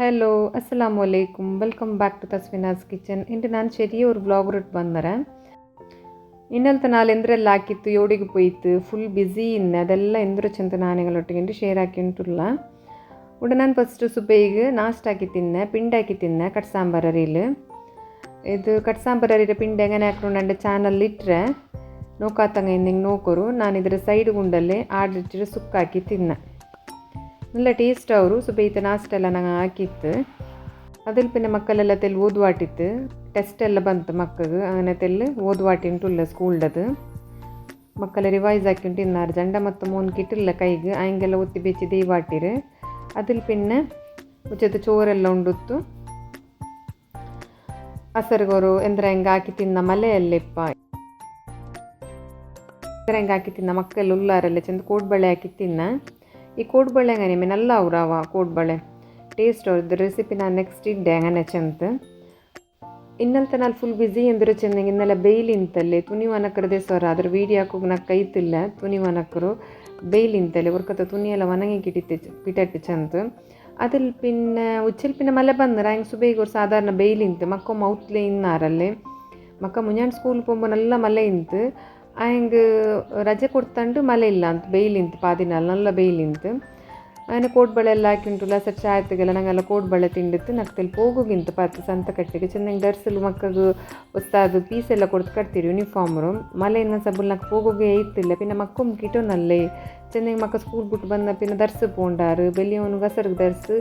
Hello അസ്സാം വലൈക്കും welcome back to ತಸ್ವಿನಾಸ್ kitchen ಇಂಟು ನಾನು ചെറിയ ഒരു വ്ലോഗ് ഇട്ട് ಬಂದರೆ ಇನ್ನಲ್ತ ನಾಳೆ ಎಂದ್ರೆಲ್ಲ ಹಾಕಿತ್ತು, ಯೋಡಿಗೆ ಪೋಯ್ತು ಫುಲ್ ಬ್ಯುಸಿ ಇನ್ನು ಅದೆಲ್ಲ ಎಂದ್ರ ಚಂದ ನಾನೆಗಳೊಟ್ಟಿಗೆ ಶೇರ್ ಹಾಕಿ ಉಂಟುಲ್ಲ. ಉಡ ನಾನು ಫಸ್ಟು ಸುಬೇಯಿಗೆ ನಾಸ್ಟ್ ಹಾಕಿ ತಿನ್ನೆ, ಪಿಂಡಿ ಹಾಕಿ ತಿನ್ನೆ ಕಟ್ ಸಾಂಬಾರ ರೀಲ್ ಇದು ಕಟ್ ಸಾಂಬರ ರೀರ ಪಿಂಡಿ ಹೆಂಗನೆ ಹಾಕೊಂಡು ನನ್ನ ಚಾನಲ್ ಇಟ್ಟರೆ ನೋಕಾತಂಗ ಹಿಂಗೆ ನೋಕೋರು, ನಾನು ಇದರ ಸೈಡ್ ಗುಂಡಲ್ಲಿ ಆಡಿಟ್ಟಿರ ಸುಕ್ಕಾಕಿ ತಿನ್ನೆ. നല്ല ಟೇಸ್ಟ್ ಅವರು ಸುಬೈತ ನಾಸ್ಟ್ ಎಲ್ಲ ನಂಗೆ ಹಾಕಿತ್ತು അതിൽ പിന്നെ മക്കളെല്ലാം തെല്ല് ഓതുവാട്ടിത്ത് ടെസ്റ്റ് എല്ലാം ಬಂತು ಮಕ್ಕಳು അങ്ങനെ തെല്ല് ಓದುವಾಟಿಂಟುಲ್ಲ ಸ್ಕೂಲ್ಡದು ಮಕ್ಕಳ ರಿವೈಸ್ ಹಾಕಿಂಟು ಇನ್ನಾರು ಜಂಡ ಮತ್ತು ಮೂನ್ ಕಿಟ್ಟಿಲ್ಲ ಕೈಗೆ ಆಯಂಗೆಲ್ಲ ಒತ್ತಿ ಬೆಚ್ಚಿ ದೀವಾಟಿರು അതിൽ പിന്നെ ഉച്ചത്തെ ചോറെല്ലാം ഉണ്ടുത്തു ಅಸರ್ಗೋರು ಎಂದ್ರ ಹೆಂಗೆ ಹಾಕಿ ತಿನ್ನ ಮಲೆಯಲ್ಲಿಪ್ಪ ಎಂದ್ರ ಹೆಂಗೆ ಹಾಕಿ ತಿನ್ನ ಮಕ್ಕಳು ಉಲ್ಲಾರಲ್ಲ ಚೆಂದ ಕೋಡ್ಬಳೆ ಹಾಕಿ ತಿನ್ನ ಈ ಕೋಡ್ಬಳೆ ಹಂಗೆ ನಿಮ್ಮೆ ನಲ್ಲ ಅವ್ರವ ಕೋಡ್ಬಳೆ ಟೇಸ್ಟ್ ಅವ್ರದ್ದು ರೆಸಿಪಿ ನಾನು ನೆಕ್ಸ್ಟ್ ಇಡ್ಡೆ ಹಂಗನೆ ಚೆಂತ ಇನ್ನಲ್ತ ನಾನು ಫುಲ್ ಬ್ಯುಸಿ ಎಂದ್ರೆ ಚೆಂದಂಗೆ ಇನ್ನೆಲ್ಲ ಬೇಯ್ಲಿಂತಲ್ಲಿ ತುನಿ ವನಕರದೇ ಸ್ವರ ಅದ್ರ ವೀಡಿಯೋ ಹಾಕೋಗಿ ನಾ ಕೈತಿಲ್ಲ ತುನಿ ವನಕರು ಬೇಯ್ಲಿಂತಲ್ಲಿ ಒರ್ಕತ್ತ ತುನಿ ಎಲ್ಲ ಒಣಗಿ ಕಿಟ್ಟಿತ್ತು ಪಿಟಟ್ಟು ಚೆಂತ അതിൽ പിന്നെ ഉച്ചയിൽ പിന്നെ മല ಬಂದ್ರೆ ಹಂಗೆ ಸುಬೇಗ ഒരു ಸಾಧಾರಣ ಬೇಯ್ಲಿಂತು ಮಕ್ಕ ಮೌತ್ಲೆ ಇನ್ನಾರಲ್ಲಿ ಮಕ್ಕ ಮುಂಜಾನೆ ಸ್ಕೂಲ್ പോകുമ്പോൾ നല്ല ಮಲೆ ಇಂತು அங்கே ರಜೆ ಕೊಡ್ತಂಡು ಮಲೆ ಇಲ್ಲ ಅಂತ ಬೇಯ್ಲಿಂತ ಪಾದಿನಲ್ಲಿ ನಲ್ಲ ಬೇಯ್ಲಿಂತ ಬಳೆ ಕೋಡ್ಬಳೆಲ್ಲ ಹಾಕಿಂಟುಲ್ಲ ಸಟ್ ಚಾಯ್ತಿಗೆಲ್ಲ ನಂಗೆಲ್ಲ ಕೋಡ್ಬಳೆ ತಿಂಡಿತ್ತು ನಕ್ ತೆಲ್ ಹೋಗುಗಿಂತ ಪಾತ್ರ ಸಂತ ಕಟ್ಟಿಗೆ ಚೆನ್ನಾಗಿ ಧರಿಸಲು ಮಕ್ಕಳು ಹೊಸ್ತಾದು ಪೀಸ್ ಎಲ್ಲ ಕೊಡ್ತು ಕಟ್ತೀರಿ ಮಲೆ ಇನ್ನೊಂದು ಸಬುಲ್ ನಕ್ ಹೋಗೋಗೆ ಇತ್ತಿಲ್ಲ, ಪಿನ್ನ ಮಕ್ಕಳು ಕಿಟೋನಲ್ಲೇ ಚೆನ್ನಾಗಿ ಮಕ್ಕ ಸ್ಕೂಲ್ ಬಿಟ್ಟು ಬಂದ ಪಿನ್ನ ಧರಿಸು ಪೋಂಡಾರು. ಬೆಲ್ಲಿಯವನು ಗಸರಿಗೆ ಧರಿಸು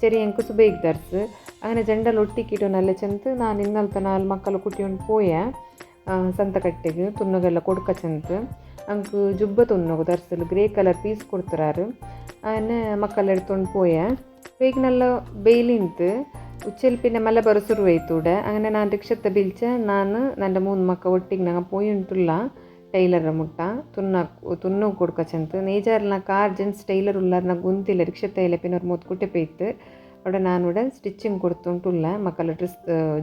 ചെറിയ എനിക്ക് സുബൈക്ക് ദർസ് അങ്ങനെ ജെണ്ടൽ ಒಟ್ಟಿ നല്ല ನಾನು ഞാൻ ഇന്നലത്തെ ಮಕ್ಕಳು ಕುಟ್ಟಿ കുട്ടിയോണ്ട് ಪೋಯೆ. ಸಂತಕಟ್ಟೆಗೆ ತುನ್ನಗೆಲ್ಲ ಕೊಡ್ಕಚಂತ ಅಂಕ್ ಜುಬ್ಬ ತುನ್ನಗು ಧರಿಸಲು ಗ್ರೇ ಕಲರ್ ಪೀಸ್ ಕೊಡ್ತಾರು ಆನೆ ಮಕ್ಕಳ ಎಡ್ತೊಂಡು ಪೋಯ ಬೇಗ ನಲ್ಲ ಬೇಯ್ಲಿಂತು ಉಚ್ಚೆಲ್ ಪಿನ್ನೆ ಮಲ್ಲ ಬರೋ ಸುರುವೈತೂಡ അങ്ങനെ ನಾನು ರಿಕ್ಷತ್ತ ಬಿಲ್ಚ ನಾನು ನನ್ನ ಮೂನ್ ಮಕ್ಕ ಒಟ್ಟಿಗೆ ನಂಗೆ ಪೋಯುಂಟುಲ್ಲ ಟೈಲರ್ ಮುಟ್ಟ ತುನ್ನ ತುನ್ನೂ ಕೊಡ್ಕಚಂತ ನೇಜಾರ್ನ ಕಾರ್ ಜೆಂಟ್ಸ್ ಟೈಲರ್ ಉಲ್ಲಾರ್ನ ಗುಂತಿಲ್ಲ ರಿಕ್ಷಾ ತೈಲ ಪಿನ್ನೋರು ಮೂತ್ ಕುಟೆ ಪೇಯ್ತು ನೋಡ ನಾನು ಕೂಡ ಸ್ಟಿಚ್ಚಿಂಗ್ ಕೊಡ್ತುಂಟುಲ್ಲ ಮಕ್ಕಳ ಡ್ರೆಸ್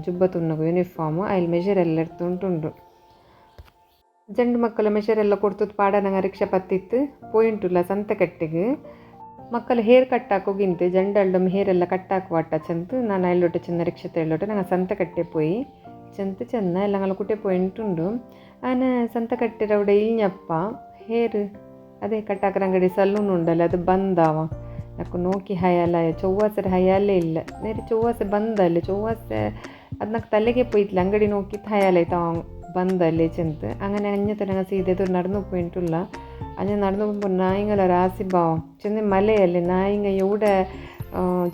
ಜುಬ್ಬ ತುನ್ನಗು ಯೂನಿಫಾರ್ಮು ಅಲ್ಲಿ ಮೆಷರ್ ಎಲ್ಲ ಇರ್ತುಂಟುಂಡು ಜಂಡು ಮಕ್ಕಳ ಮೆಷರ್ ಎಲ್ಲ ಕೊಡ್ತದ್ ಪಾಡ ನಂಗೆ ರಿಕ್ಷಾ ಪತ್ತಿತ್ತು ಪೋಯಿಂಟುಲ್ಲ ಸಂತ ಕಟ್ಟಿಗೆ ಮಕ್ಕಳು ಹೇರ್ ಕಟ್ ಹಾಕೋಗಿಂತೆ ಜಂಡಲ್ಡೊಮ್ಮೆ ಹೇರ್ ಎಲ್ಲ ಕಟ್ ಹಾಕುವಾಟ ಚಂತು ನಾನು ಅಲ್ಲೊಟ್ಟು ಚೆನ್ನ ರಿಕ್ಷಾ ತೆಳ್ಳೊಟ್ಟು ನಂಗೆ ಸಂತ ಕಟ್ಟೆ ಪೋಯಿ ಚಂತು ಚೆನ್ನ ಎಲ್ಲ ಅಂಗಲ ಕುಟೆ ಪೋಯಿಂಟುಂಡು ಆನೆ ಸಂತ ಕಟ್ಟೆ ರೌಡೆ ಇಲ್ನಪ್ಪ ಹೇರ್ ಅದೇ ಕಟ್ಟಾಕ್ರ ಅಂಗಡಿ ಸಲೂನ್ ಉಂಡಲ್ಲ ಅದು ಬಂದಾವ ಯಾಕೋ ನೋಕಿ ಹಯಾಲಯ ಚೌವಾಸರ ಹಯಾಲೇ ಇಲ್ಲ. ನೇರೆ ಚೌವಾಸೆ ಬಂದಲ್ಲಿ ಚೌವಾಸೆ ಅದನ್ನ ತಲೆಗೆ ಪೋಯ್ತಿಲ್ಲ ಅಂಗಡಿ ನೋಕಿತ್ತು ಹಯಾಲಾಯ್ತು ಅವ ಬಂದಲ್ಲಿ ചെന്ത് അങ്ങനെ അഞ്ഞത്തെ ഞങ്ങൾ സീതേതൊരു നടന്നു പോയിട്ടുള്ള അങ്ങനെ നടന്നു പോകുമ്പോൾ നായിങ്ങളെ രാസിഭാവം ചെന്ന് മലയല്ലേ നായിങ്ങ എവിടെ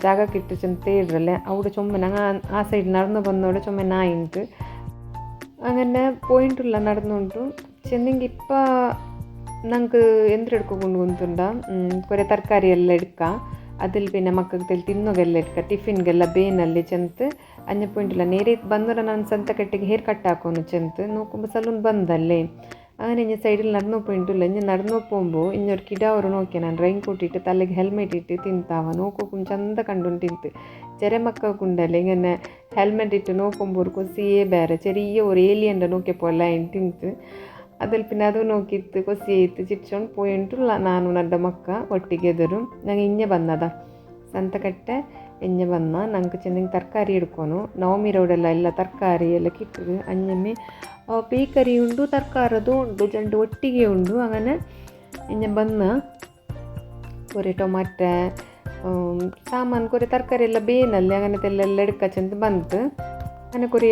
ಜಾಗ ಕಿಟ್ಟು ಚೆಂದ ತೇಡ್ರಲ್ಲೇ അവിടെ ചുമ്മാ ഞങ്ങൾ ആ സൈഡ് നടന്നു വന്നോടെ ചുമ്മാ നായിണ്ട് അങ്ങനെ പോയിട്ടുള്ള നടന്നുകൊണ്ട് ചെന്നെങ്കിൽ ഇപ്പം നമുക്ക് എന്തെടുക്കും കൊണ്ടുപോകുന്നുണ്ട കുറേ ತರಕಾರಿ ಎಲ್ಲ ಎಡ್ಕ അതിൽ പിന്നെ ಮಕ್ಕಳಿಗೆ ತಿನ್ನೋಗೆಲ್ಲ ಎಡ್ಕ ಟಿಫಿನ್ಗೆಲ್ಲ ಬೇನಲ್ಲಿ ಚೆಂತ್ ಅಂಜ ಪೊಂಟಿಲ್ಲ ನೇರೆ ಬಂದ್ರೆ ನಾನು ಸಂತ ಕಟ್ಟಿಗೆ ಹೇರ್ ಕಟ್ ಹಾಕೋನು ಚೆಂತ್ ನೋക്കുമ്പോൾ ಸಲೂನ್ ಬಂದಲ್ಲೇ അങ്ങനെ ഞാൻ സൈഡിൽ നടന്നു പോയിട്ടില്ല ഞാൻ നടന്നു പോകുമ്പോൾ ഇന്നൊരു കിടാവൊരു നോക്കിയാണ് റെയിൻ കൂട്ടിയിട്ട് ഇട്ട് തലയ്ക്ക് ഹെൽമെറ്റ് ഇട്ട് തിന്താവ നോക്കും ചന്ത കണ്ടുകൊണ്ട് തിന്ത് ചെറിയ മക്കൾക്ക് ഇങ്ങനെ ഹെൽമെറ്റ് ഇട്ട് നോക്കുമ്പോൾ ഒരു കൊസിയെ വേറെ ചെറിയ ഒരു ഏലിയൻ്റെ നോക്കിയപ്പോൾ എല്ലാം തിന്ത് അതിൽ പിന്നെ അത് നോക്കിയിട്ട് കൊസിയത്ത് ചിരിച്ചോൺ പോയിട്ടുള്ള നാനും നല്ല മക്ക ഒട്ടിക്കതരും ഞങ്ങൾ ഇഞ്ഞ വന്നതാ. സന്തക്കെട്ട ഇഞ്ഞ വന്ന. ഞങ്ങൾക്ക് ചെന്നെങ്കിൽ തർക്കാരി എടുക്കണു നവമിരോടല്ല എല്ലാ തർക്കാരി എല്ലാം കിട്ടുക അഞ്ഞമ്മേ അപ്പം ഈ കറി ഉണ്ട് തർക്കാരതും ഉണ്ട് രണ്ട് ഒട്ടികയുണ്ട് അങ്ങനെ ഇഞ്ഞ വന്ന് കുറേ ടൊമാറ്റ സാമാൻ കുറേ തർക്കാരി എല്ലാം ബേനല്ലേ അങ്ങനത്തെ എല്ലാം എല്ലാം എടുക്കാൻ ചെന്ന് വന്നിട്ട്. അങ്ങനെ കുറേ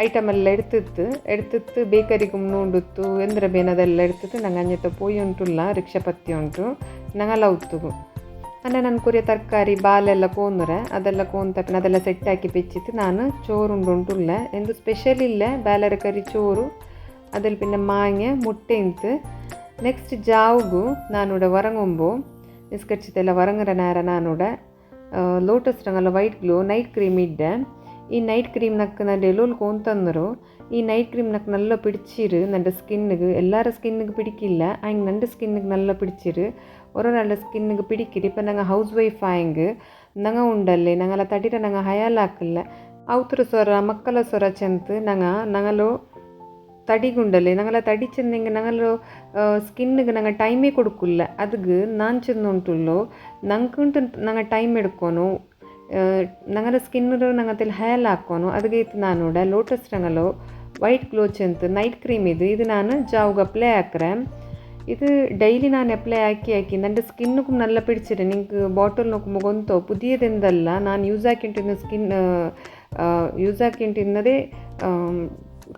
ಐಟಮ್ ಎಲ್ಲ ಎಡ್ತಿತ್ತು ಎಡ್ತಿತ್ತು ಬೇಕರಿಗೆ ಮುನ್ನ ಉಂಡಿತ್ತು ಎಂದ್ರ ಬೇನದೆಲ್ಲ ಎಡ್ತಿತ್ತು ನಂಗೆ ಅಂಜತ ಪೋಯಿ ಉಂಟುಲ್ಲ ರಿಕ್ಷಾ ಪತ್ತಿ ಉಂಟು ನಂಗೆ ಅಲ್ಲ ಉತ್ತುಗು ಅಂದರೆ ನನ್ನ ಕುರಿಯ ತರಕಾರಿ ಬಾಲೆಲ್ಲ ಕೋಂದ್ರೆ ಅದೆಲ್ಲ ಕೋಂತಪ್ಪ ಅದೆಲ್ಲ ಸೆಟ್ ಹಾಕಿ ಬೆಚ್ಚಿತ್ತು ನಾನು ಚೋರು ಉಂಡು ಉಂಟುಲ್ಲ ಎಂದು ಸ್ಪೆಷಲ್ ಇಲ್ಲೇ ಬೇಲರ ಕರಿ ಚೋರು അതിൽ പിന്നെ മാങ്ങ മുട്ടയിത്ത് നെക്സ്റ്റ് ജാവുഗു നാനൂടെ വറങ്ങുമ്പോൾ നിസ്കരിച്ചിട്ടെല്ലാം വറങ്ങുന്ന നേരം നാനൂടെ ലോട്ടസ് രംഗല്ല വൈറ്റ് ഗ്ലോ നൈറ്റ് ക്രീം ഇട്ടേൻ ఈ నైట్ క్రీమ్ నాకు నా డెలోలు కొంతందరు ಈ ನೈಟ್ ಕ್ರೀಮ್ ನಕ್ ನಲ್ಲ ಪಿಡಿಚಿರು ನನ್ನ ಸ್ಕಿನ್ನಿಗೆ ಎಲ್ಲರ ಸ್ಕಿನ್ನಿಗೆ ಪಿಡಿಕಿಲ್ಲ ಆಯಂಗೆ ನಂಡ ಸ್ಕಿನ್ನಿಗೆ ನಲ್ಲ ಪಿಡಿಚಿರು ஒரு நல்ல ஸ்கின்னுக்கு பிடிக்குது இப்போ நாங்கள் ஹவுஸ் ஒய்ஃப் ஆயிங்கு நாங்கள் உண்டல்லே நாங்கள் தட்டிட்டு நாங்கள் ஹயாலாக்கல அவுத்துற சொர மக்கள சொர சேர்ந்து நாங்கள் நாங்களும் தடிகுண்டல்லே நாங்கள் தடிச்சிருந்தீங்க நாங்களும் ஸ்கின்னுக்கு நாங்கள் டைமே கொடுக்கல அதுக்கு நான் சொன்னோன்ட்டுள்ளோ நங்குன்ட்டு நாங்கள் டைம் எடுக்கணும் ഞങ്ങളുടെ സ്കിന്നിൽ ഞങ്ങത്തിൽ ഹെയർ ಹಾಕೋನು ಅದಕ್ಕೆ ಇತ್ತು ನಾನು ನೋಡ ಲೋಟಸ್ ರಂಗಲು ವೈಟ್ ಗ್ಲೋಚ್ ಅಂತ ನೈಟ್ ಕ್ರೀಮ್ ಇದು ಇದು ನಾನು ಜಾವ್ಗೆ ಅಪ್ಲೈ ಹಾಕ್ರೆ ഇത് ഡെയിലി ഞാൻ അപ്ലൈ ആക്കി ആക്കി എൻ്റെ സ്കിന്നൊക്കെ നല്ല പിടിച്ചിട്ട് നിങ്ങൾക്ക് ബോട്ടിൽ നോക്കുമ്പോൾ ഗൊന്തോ പുതിയതെന്തല്ല ഞാൻ യൂസ് ആക്കിയിട്ടിരുന്ന സ്കിൻ ಯೂಸ್ ಆಕಿಂಟಿನ್ನದೇ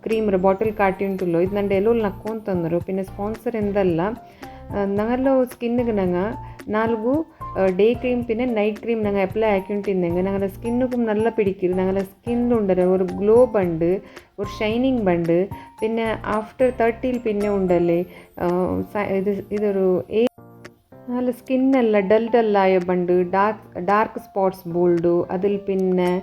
ಕ್ರೀಮ್ರ ಬಾಟಲ್ ಕಾಟಿ ಉಂಟುಲ್ಲೋ ಇದು ನನ್ನ ಎಲ್ಲೋಲ್ ನಕ್ಕೊಂತಂದರು ಪಿನ್ನ ಸ್ಪಾನ್ಸರ್ ಎಂದಲ್ಲ ನಂಗಲ್ಲ ಸ್ಕಿನ್ಗೆ ನಂಗೆ ನಾಲ್ಕು ഡേ ക്രീം പിന്നെ നൈറ്റ് ക്രീം ഞങ്ങൾ എപ്പോഴും ആക്കിണ്ടിരുന്നെങ്കിൽ ഞങ്ങളുടെ സ്കിന്നുക്കും നല്ല പിടിക്കും ഞങ്ങളുടെ സ്കിന്നിലുണ്ടല്ലോ ഒരു ഗ്ലോ ഉണ്ട് ഒരു ഷൈനിങ് ഉണ്ട് പിന്നെ ആഫ്റ്റർ തേർട്ടിയിൽ പിന്നെ ഉണ്ടല്ലേ ഇത് ഇതൊരു നല്ല സ്കിന്നെല്ലാം ഡൽ ഡല്ലായ ബണ്ട് ഡാർക്ക് ഡാർക്ക് സ്പോട്സ് ബോൾഡു അതിൽ പിന്നെ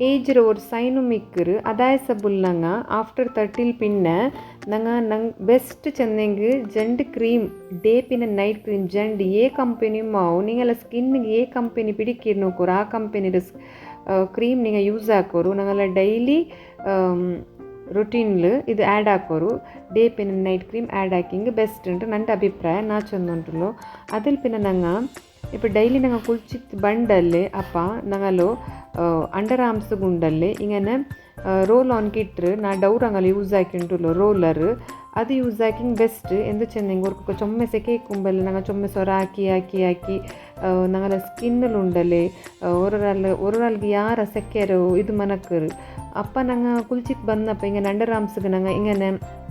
ഏജിൽ ഒരു സൈനും മിക്കറ് അതായ സബുല്ലങ്ങ ആഫ്റ്റർ തേർട്ടിയിൽ പിന്നെ ನಂಗೆ ನಂಗೆ ಬೆಸ್ಟ್ ಚಂದಂಗೆ ಜಂಡ್ ಕ್ರೀಮ್ ಡೇ ಪಿನ ನೈಟ್ ಕ್ರೀಮ್ ಜಂಡ್ ಏ ಕಂಪೆನಿ ಮಾವು ನೀಂಗೆಲ್ಲ ಸ್ಕಿನ್ಗೆ ಏ ಕಂಪೆನಿ ಪಿಡಿಕೀರ್ ನೋಕೋರು ಆ ಕಂಪೆನಿದ ಕ್ರೀಮ್ ನೀಂಗೆ ಯೂಸ್ ಹಾಕೋರು ನಂಗೆಲ್ಲ ಡೈಲಿ ರೊಟೀನ್ಲು ಇದು ಆ್ಯಡ್ ಹಾಕೋರು ಡೇ ಪಿನ ನೈಟ್ ಕ್ರೀಮ್ ಆ್ಯಡ್ ಹಾಕಿಂಗ್ ಬೆಸ್ಟ್ ಉಂಟು ನನ್ನ ಅಭಿಪ್ರಾಯ ನಾ ಚಂದ ಉಂಟು ಅದಿಲ್ ಪಿನ ನಂಗೆ ഇപ്പോൾ ഡെയിലി ഞങ്ങൾ കുളിച്ചിട്ട് ബണ്ടല്ലേ അപ്പം ഞങ്ങൾ അണ്ടർ ആംസ് കൊണ്ടല്ലേ ഇങ്ങനെ ರೋಲ್ ಆನ್ ಕಿಟ್ರು ನಾ ಡೌರ್ ಅಂಗಲ್ಲಿ ಯೂಸ್ ಆಕಿಂಟುಲು ರೋಲರ್ ಅದು ಯೂಸ್ ಆಕಿಂಗ್ ಬೆಸ್ಟ್ ಎಂದು ಚೆಂದ ಒರ್ಕ ಚೊಮ್ಮೆ ಸೆಕೆ ಕುಂಬಲ್ಲಿ ನಂಗೆ ಚೊಮ್ಮೆ ಸೊರ ಹಾಕಿ ಹಾಕಿ ಹಾಕಿ ನಂಗಲ ಸ್ಕಿನ್ನಲ್ಲಿ ಉಂಡಲ್ಲಿ ಒರಲ್ ಒರಲ್ಗೆ ಯಾರ ಸೆಕೆರು ಇದು ಮನಕ್ಕರು ಅಪ್ಪ ನಂಗೆ ಕುಲ್ಚಿತ್ ಬಂದಪ್ಪ ಹಿಂಗೆ ಅಂಡರ್ ಆರ್ಮ್ಸ್ಗೆ ನಂಗೆ ಹಿಂಗನೆ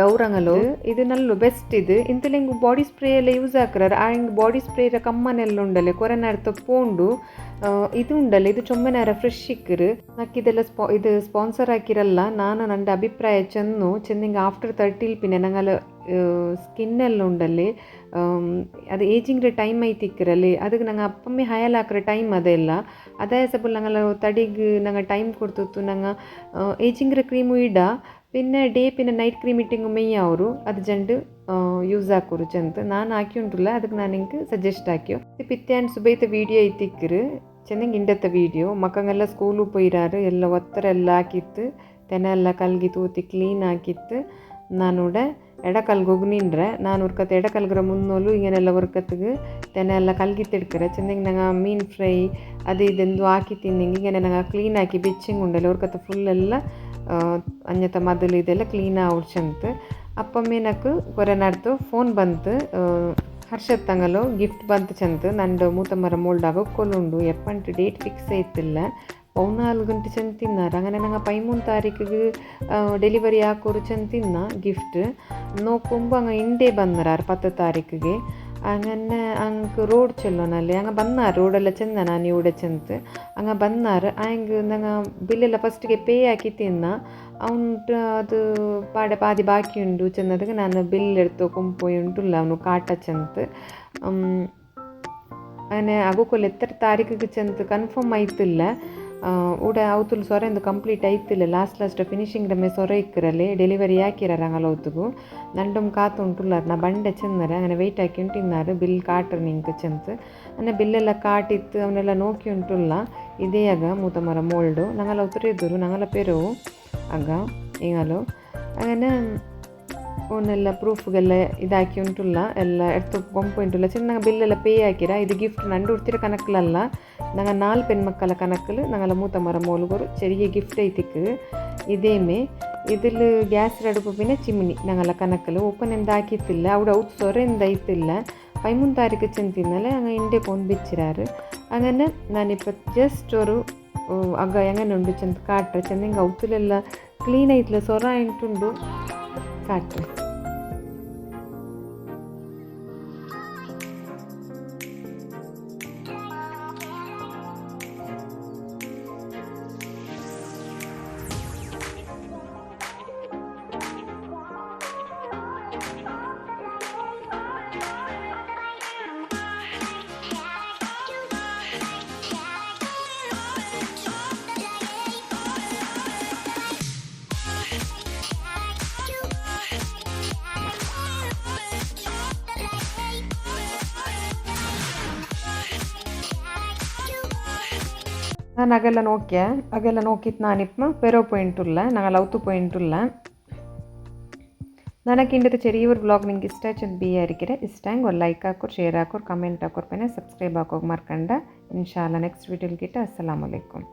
ಡೌರಂಗಲು. ಇದು ನಲ್ಲು ಬೆಸ್ಟ್ ಇದು. ಇಂತಲ್ಲಿ ಬಾಡಿ ಸ್ಪ್ರೇ ಎಲ್ಲ ಯೂಸ್ ಹಾಕ್ರಾರ. ಆ ಹಿಂಗೆ ಬಾಡಿ ಸ್ಪ್ರೇರ ಕಮ್ಮನೆಲ್ಲ ಉಂಡಲೆ ಕೊರೆನಾರ ತಪ್ಪೋಂಡು ಇದು ಉಂಡಲ್ಲ ಇದು ಚೊಮ್ಮನಾರ ಫ್ರೆಶ್ ಇಕ್ಕರು. ನಕ್ಕಿದೆಲ್ಲ ಸ್ಪಾ, ಇದು ಸ್ಪಾನ್ಸರ್ ಹಾಕಿರಲ್ಲ. ನಾನು ನನ್ನ ಅಭಿಪ್ರಾಯ ಚೆನ್ನು. ಚೆನ್ನಿಂಗ್ ಆಫ್ಟರ್ ತರ್ಟಿಲ್ ಸ್ಕಿನ್ ನಂಗಲ್ಲ ಸ್ಕಿನ್ನೆಲ್ಲ ಉಂಡಲ್ಲಿ ಅದು ಏಜಿಂಗ್ರೆ ಟೈಮ್ ಐತಿಕ್ಕರಲ್ಲಿ ಅದಕ್ಕೆ ನಂಗೆ ಅಪ್ಪಮ್ಮೆ ಹಯಲ್ ಹಾಕ್ರೆ ಟೈಮ್ ಅದೆಲ್ಲ. ಅದೇ ಸಬಲ್ ನಂಗಲ್ಲ ತಡಿಗೆ ನಂಗೆ ಟೈಮ್ ಕೊಡ್ತಿತ್ತು. ನಂಗೆ ಏಜಿಂಗ್ರೆ ಕ್ರೀಮು ಇಡ. പിന്നെ ಡೇ പിന്നെ ನೈಟ್ ಕ್ರೀಮ್ ಇಟ್ಟಿಂಗು മെയ്യ ಅವರು ಅದು ಜಂಡು ಯೂಸ್ ಹಾಕೋರು ಚೆಂದ ನಾನು ಹಾಕಿ ಉಂಟುಲ್ಲ ಅದಕ್ಕೆ ನಾನು ಹಿಂಗೆ ಸಜೆಸ್ಟ್ ಹಾಕ್ಯೋ ಪಿತ್ತೆ ಆ್ಯಂಡ್ ಸುಬೈತ ವೀಡಿಯೋ ಐತಿಕ್ಕರು ಚೆನ್ನಾಗಿ ಇಂಡತ್ತ ವೀಡಿಯೋ ಮಕ್ಕಂಗೆಲ್ಲ ಸ್ಕೂಲು ಪೊಯ್ರಾರು ಎಲ್ಲ ಒತ್ತರ ಎಲ್ಲ ಹಾಕಿತ್ತು ತೆನೆ ಎಲ್ಲ ಕಲ್ಗಿ ತೂತಿ ಕ್ಲೀನ್ ಹಾಕಿತ್ತು ನಾನೂಡ ಎಡಕಲ್ಗೆ ಹೋಗಿ ನಿಂಡ್ರೆ ನಾನು ಉರ್ಕತ್ತೆ ಎಡಕಲ್ಗ್ರ ಮುನ್ನೋಲು ಹಿಂಗೆನೆಲ್ಲ ಉರ್ಕತ್ಗೆ ತೆನೆ ಎಲ್ಲ ಕಲ್ಗಿ ತಿಡ್ಕರೆ ಚೆಂದಂಗೆ ನಂಗೆ ಮೀನು ಫ್ರೈ ಅದು ಇದೆಂದು ಹಾಕಿ ತಿಂದಿಂಗೆ ಹಿಂಗೆ ನಂಗೆ ಕ್ಲೀನ್ ಹಾಕಿ ಬೆಚ್ಚಿಂಗ್ ಉಂಡಲ್ಲ ಉರ್ಕತ್ತೆ ಫುಲ್ಲೆಲ್ಲ ಅಂಜತ ಮೊದಲು ಇದೆಲ್ಲ ಕ್ಲೀನಾಗಿ ಉಡ್ಸಂತು ಅಪ್ಪಮ್ಮೆ ನಕ್ಕು ಕೊರೆ ನಡ್ತು ಫೋನ್ ಬಂತು ಹರ್ಷತ್ ತಂಗಲು ಗಿಫ್ಟ್ ಬಂತು ಚಂತು. ನಂಡು ಮೂತಮ್ಮರ ಮೋಲ್ಡಾಗ ಕೊಲ್ಲುಂಡು ಎಪ್ಪಂಟು ಡೇಟ್ ಫಿಕ್ಸ್ ಆಯ್ತಿಲ್ಲ. ಪೌನಾಲ್ಕು ಗಂಟೆ ಚಂದ ತಿನ್ನಾರ ಹಂಗನೆ ನಂಗೆ ಪೈಮೂರು ತಾರೀಕಿಗೆ ಡೆಲಿವರಿ ಹಾಕೋರು ಚಂದ ತಿನ್ನ ಗಿಫ್ಟ್ ನೋಕೊಂಬ ಹಂಗೆ ಇಂಡೇ ಬಂದರ ಪತ್ತು ತಾರೀಕಿಗೆ. അങ്ങനെ ಅಂಕ್ ರೋಡ್ ಚಲೋನಲ್ಲಿ ಹಂಗೆ ಬನ್ನಾರು ರೋಡೆಲ್ಲ ಚೆಂದ ನಾನು ಇವಡೆ ಚೆಂತ ಹಂಗೆ ಬನ್ನಾರು ಹಂಗೆ ನಂಗೆ ಬಿಲ್ಲೆಲ್ಲ ಫಸ್ಟಿಗೆ ಪೇ ಹಾಕಿ ತಿನ್ನ ಅವನು ಅದು ಪಾಡೆ ಪಾದಿ ಬಾಕಿ ಉಂಡು ಚೆನ್ನದಕ್ಕೆ ನಾನು ಬಿಲ್ ಎಡ್ತು ಕೊಂಪೋಯಿ ಉಂಟುಲ್ಲ ಅವನು ಕಾಟ ಚೆಂತ അങ്ങനെ ಆಗೋಕೊಲ್ಲ ಎತ್ತರ ತಾರೀಕಿಗೆ ಚೆಂತ ಕನ್ಫರ್ಮ್ ಆಯ್ತಿಲ್ಲ ಆ ಉಡ ಅವ್ಲು ಸೊರೆ ಕಂಪ್ಲೀಟ್ ಐತಿಲ್ಲ ಲಾಸ್ಟ್ ಲಾಸ್ಟ್ ಫಿನಿಶಿಂಗ್ ಡೆ ಮೆ ಸೊರೆ ಇಕ್ಕುರಲ್ಲಿ ಡೆಲಿವರಿ ಆಕೆರ್ ನಂಗಲ ಉತ್ತುಗು ನಂಡು ಕಾತ ಉಂಟುಲ್ಲರ್ನ ಬಂಡೆ ಚಂದರ್ ಅಂಗನೆ ವೇಟ್ ಆಕಿ ಉಂಟಿಂದಾರ್ ಬಿಲ್ ಕಾಟರ್ ನಿಂಕ್ ಚಂದ್ ಅನ ಬಿಲ್ಲೆಲ್ಲ ಕಾಟಿತ್ತು, ಅವ್ನೆಲ್ಲ ನೋಕಿ ಉಂಟುಲ್ಲ. ಇದೇ ಅಗ ಮೂತ ಮರ ಮೋಲ್ಡ್ ನಂಗಲ ಉತ್ರೆದುರು ನಂಗಲ ಪೆರು ಅಗ ಇಂಗಲು ಅಂಗನೆ ಅವನ್ನೆಲ್ಲ ಪ್ರೂಫ್ಗೆಲ್ಲ ಇದಾಕಿ ಉಂಟುಲ್ಲ ಎಲ್ಲ ಎಡ್ತು ಕೊಂಪು ಉಂಟುಲ್ಲ ಚಿನ್ನ ಬಿಲ್ಲೆಲ್ಲ ಪೇ ಹಾಕಿರ ಇದು ಗಿಫ್ಟ್ ನಂಡು ಉಡ್ತಿರ ಕನಕ್ಕಲ್ಲ ನಂಗೆ ನಾಲ್ಕು ಪೆಣ್ಮಕ್ಕಳ ಕನಕ್ಕಲು ನಂಗೆಲ್ಲ ಮೂತ ಮರ ಮೋಲ್ಗೋರು ചെറിയ ഗിഫ്റ്റ് ആയിത്തേക്ക് ഇതേമേ ഇതിൽ ഗ്യാസ് അടുപ്പ് പിന്നെ ചിമ്മിനി ഞങ്ങളെ കണക്കിൽ ഓപ്പൺ എന്താക്കിയിട്ടില്ല അവിടെ ഔട്ട് സ്വറ എന്തായിട്ടില്ല പതിമൂന്ന് താരീക്ക് ചെന്നിരുന്നാലേ അങ്ങ് എൻ്റെ കൊമ്പിച്ചിരാറ് അങ്ങനെ ಜಸ್ಟ್ ജസ്റ്റ് ಅಗ್ಗ അഗ എങ്ങനെ ഉണ്ട് ಕಾಟ್ರೆ കാട്ട ചെന്നിങ്ങ ഔത്തിലെല്ലാം ಕ್ಲೀನ್ ആയിട്ടില്ല ಸೊರ ആയിട്ടുണ്ടു farklı. ನಾನು ಅಗೆಲ್ಲ ನೋಕ್ಯೆ ಅಗೆಲ್ಲ ನೋಕಿತ್ತು ನಾನಿಪ್ಪ ಪೆರೋ ಪೋಯಿಂಟುಲ್ಲ ನಂಗೆ ಅವತ್ತು ಪೋಯಿಂಟುಲ್ಲ ನನಗಿಂಡದ ಚೆರಿ, ಇವ್ರ ಬ್ಲಾಗ್ ನಿಂಗೆ ಇಷ್ಟ ಚಂದ ಬಿ ಯಾರಿಗಿರೆ ಇಷ್ಟ ಹಂಗೆ ಒಂದು ಲೈಕ್ ಹಾಕೋರು ಶೇರ್ ಹಾಕೋರು ಕಮೆಂಟ್ ಹಾಕೋರು, ಪೈನ ಸಬ್ಸ್ಕ್ರೈಬ್ ಹಾಕೋಗಿ ಮಾರ್ಕಂಡ. ಇನ್ಶಾಲ್ಲ ನೆಕ್ಸ್ಟ್ ವೀಡಿಯೋಲ್ಗಿಟ್ಟ ಅಸ್ಸಲಾಮಲೈಕುಮ್